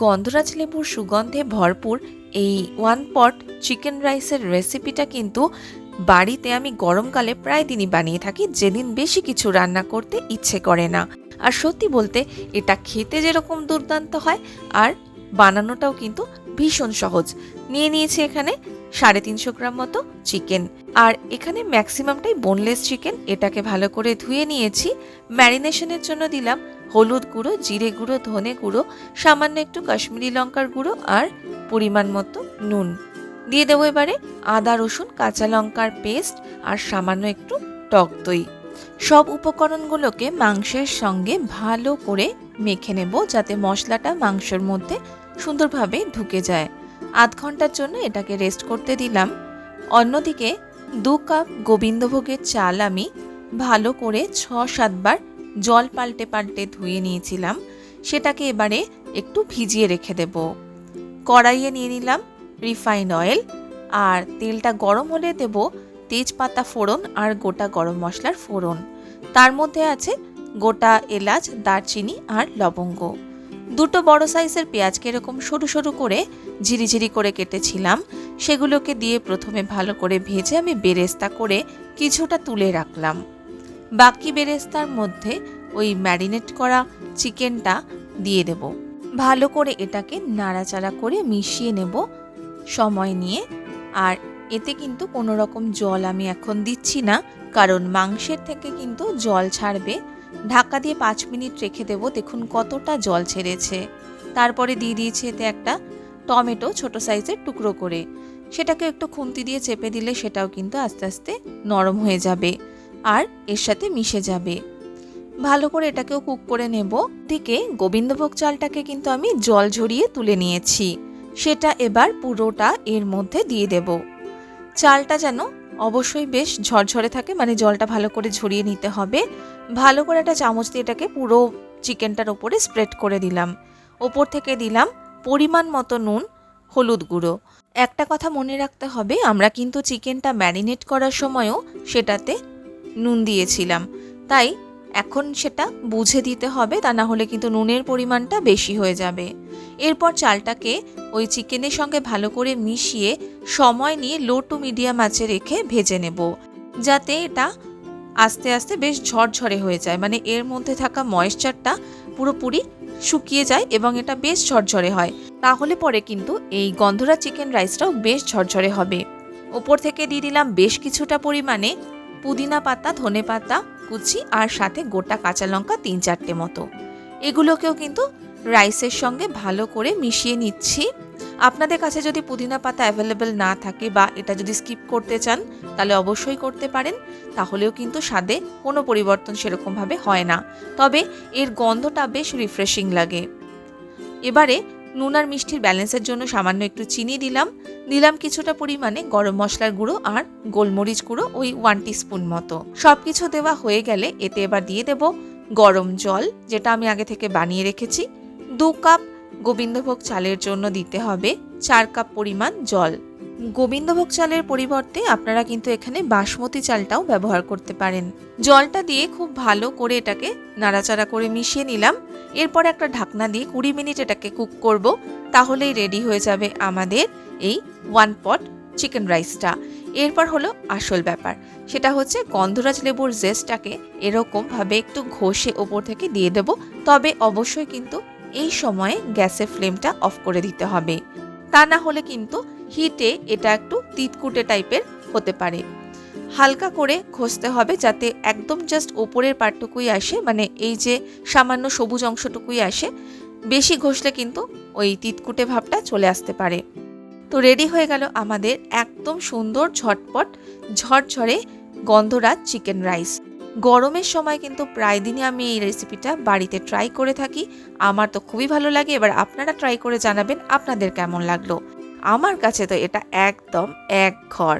গন্ধরাজ লেবুর সুগন্ধে ভরপুর এই ওয়ান পট চিকেন রাইসের রেসিপিটা কিন্তু বাড়িতে আমি গরমকালে প্রায় দিনই বানিয়ে থাকি, যেদিন বেশি কিছু রান্না করতে ইচ্ছে করে না। আর সত্যি বলতে, এটা খেতে যেরকম দুর্দান্ত হয়, আর বানানোটাও কিন্তু ভীষণ সহজ। নিয়ে নিয়েছি এখানে সাড়ে তিনশো গ্রাম মতো চিকেন আর এখানে ম্যাক্সিমামটাই বোনলেস চিকেন এটাকে ভালো করে ধুয়ে নিয়েছি। ম্যারিনেশনের জন্য দিলাম হলুদ গুঁড়ো, জিরে গুঁড়ো, ধনে গুঁড়ো, সামান্য একটু কাশ্মীরি লঙ্কার গুঁড়ো আর পরিমাণ মতো নুন। দিয়ে দেবো এবারে আদা, রসুন, কাঁচা লঙ্কার পেস্ট আর সামান্য একটু টক দই। সব উপকরণগুলোকে মাংসের সঙ্গে ভালো করে মেখে নেব যাতে মশলাটা মাংসের মধ্যে সুন্দরভাবে ঢুকে যায়। আধ ঘণ্টার জন্য এটাকে রেস্ট করতে দিলাম। অন্যদিকে দু কাপ গোবিন্দভোগের চাল আমি ভালো করে ছ সাতবার জল পাল্টে পাল্টে ধুয়ে নিয়েছিলাম, সেটাকে এবারে একটু ভিজিয়ে রেখে দেব। কড়াইয়ে নিয়ে নিলাম রিফাইন অয়েল, আর তেলটা গরম হলে দেব তেজপাতা ফোড়ন আর গোটা গরম মশলার ফোড়ন। তার মধ্যে আছে গোটা এলাচ, দারচিনি আর লবঙ্গ। দুটো বড় সাইজের পেঁয়াজকে এরকম সরু সরু করে ঝিরিঝিরি করে কেটেছিলাম, সেগুলোকে দিয়ে প্রথমে ভালো করে ভেজে আমি বেরেস্তা করে কিছুটা তুলে রাখলাম। বাকি বেরেস্তার মধ্যে ওই ম্যারিনেট করা চিকেনটা দিয়ে দেব। ভালো করে এটাকে নাড়াচাড়া করে মিশিয়ে নেব সময় নিয়ে। আর এতে কিন্তু কোনো রকম জল আমি এখন দিচ্ছি না, কারণ মাংসের থেকে কিন্তু জল ছাড়বে। ঢাকা দিয়ে পাঁচ মিনিট রেখে দেবো, দেখুন কতটা জল ছেড়েছে। তারপরে দিয়ে দিয়েছি এতে একটা টমেটো ছোট সাইজের টুকরো করে। সেটাকে একটু খুন্তি দিয়ে চেপে দিলে সেটাও কিন্তু আস্তে আস্তে নরম হয়ে যাবে। আর এর সাথে মিশে যাবে। ভালো করে এটাকেও কুক করে নেব। দিকে গোবিন্দভোগ চালটাকে কিন্তু আমি জল ঝরিয়ে তুলে নিয়েছি। সেটা এবার পুরোটা এর মধ্যে দিয়ে দেব। চালটা যেন অবশ্যই বেশ ঝরঝরে থাকে মানে জলটা ভালো করে ঝরিয়ে নিতে হবে। ভালো করে একটা চামচ দিয়ে এটাকে পুরো চিকেনটার ওপরে স্প্রেড করে দিলাম। ওপর থেকে দিলাম পরিমাণ মতো নুন, হলুদ গুঁড়ো। একটা কথা মনে রাখতে হবে, আমরা কিন্তু চিকেনটা ম্যারিনেট করার সময়ও সেটাতে নুন দিয়েছিলাম। তাই এখন সেটা বুঝে দিতে হবে, তা না হলে কিন্তু নুনের পরিমাণটা বেশি হয়ে যাবে। এরপর চালটাকে ওই চিকেনের সঙ্গে ভালো করে মিশিয়ে সময় নিয়ে লো টু মিডিয়াম আঁচে রেখে ভেজে নেব, যাতে এটা আস্তে আস্তে বেশ ঝরঝরে হয়ে যায়। মানে এর মধ্যে থাকা ময়েশ্চারটা পুরোপুরি শুকিয়ে যায় এবং এটা বেশ ঝরঝরে হয়। তাহলে পরে কিন্তু এই গন্ধরা চিকেন রাইসটাও বেশ ঝরঝরে হবে। ওপর থেকে দিয়ে দিলাম বেশ কিছুটা পরিমাণে পুদিনা পাতা, ধনে পাতা, কুচি আর সাথে গোটা কাঁচা লঙ্কা তিন চারটে মতো। এগুলোকেও কিন্তু রাইসের সঙ্গে ভালো করে মিশিয়ে নিচ্ছি। আপনাদের কাছে যদি পুদিনা পাতা অ্যাভেলেবেল না থাকে বা এটা যদি স্কিপ করতে চান, তাহলে অবশ্যই করতে পারেন। তাহলেও কিন্তু স্বাদে কোনো পরিবর্তন সেরকমভাবে হয় না। তবে এর গন্ধটা বেশ রিফ্রেশিং লাগে। এবারে নুন আর মিষ্টির ব্যালেন্সের জন্য সামান্য একটু চিনি দিলাম। দিলাম কিছুটা পরিমাণে গরম মশলার গুঁড়ো আর গোলমরিচ গুঁড়ো ওই ওয়ান স্পুন মতো। সব কিছু দেওয়া হয়ে গেলে এতে এবার দিয়ে দেব গরম জল, যেটা আমি আগে থেকে বানিয়ে রেখেছি। দু কাপ গোবিন্দভোগ চালের জন্য দিতে হবে চার কাপ পরিমাণ জল। গোবিন্দভোগ চালের পরিবর্তে আপনারা কিন্তু এখানে বাসমতি চালটাও ব্যবহার করতে পারেন। জলটা দিয়ে খুব ভালো করে এটাকে নাড়াচাড়া করে মিশিয়ে নিলাম। এরপর একটা ঢাকনা দিয়ে কুড়ি মিনিট এটাকে কুক করব, তাহলেই রেডি হয়ে যাবে আমাদের এই ওয়ান পট চিকেন রাইসটা। এরপর হলো আসল ব্যাপার, সেটা হচ্ছে গন্ধরাজ লেবুর জেস্টটাকে এরকমভাবে একটু ঘষে ওপর থেকে দিয়ে দেব, তবে অবশ্যই কিন্তু এই সময়ে গ্যাসের ফ্লেমটা অফ করে দিতে হবে। তা না হলে কিন্তু হিটে এটা একটু তিতকুটে টাইপের হতে পারে। হালকা করে ঘষতে হবে যাতে একদম জাস্ট ওপরের পাটটুকুই আসে মানে এই যে সামান্য সবুজ অংশটুকুই আসে। বেশি ঘষলে কিন্তু ওই তিতকুটে ভাবটা চলে আসতে পারে। তো রেডি হয়ে গেল আমাদের একদম সুন্দর ঝটপট, ঝরঝরে গন্ধরাজ চিকেন রাইস। গরমের সময় কিন্তু প্রায় দিনই আমি এই রেসিপিটা বাড়িতে ট্রাই করে থাকি। আমার তো খুবই ভালো লাগে। এবার আপনারা ট্রাই করে জানাবেন আপনাদের কেমন লাগল। আমার কাছে তো এটা একদম এক ঘর।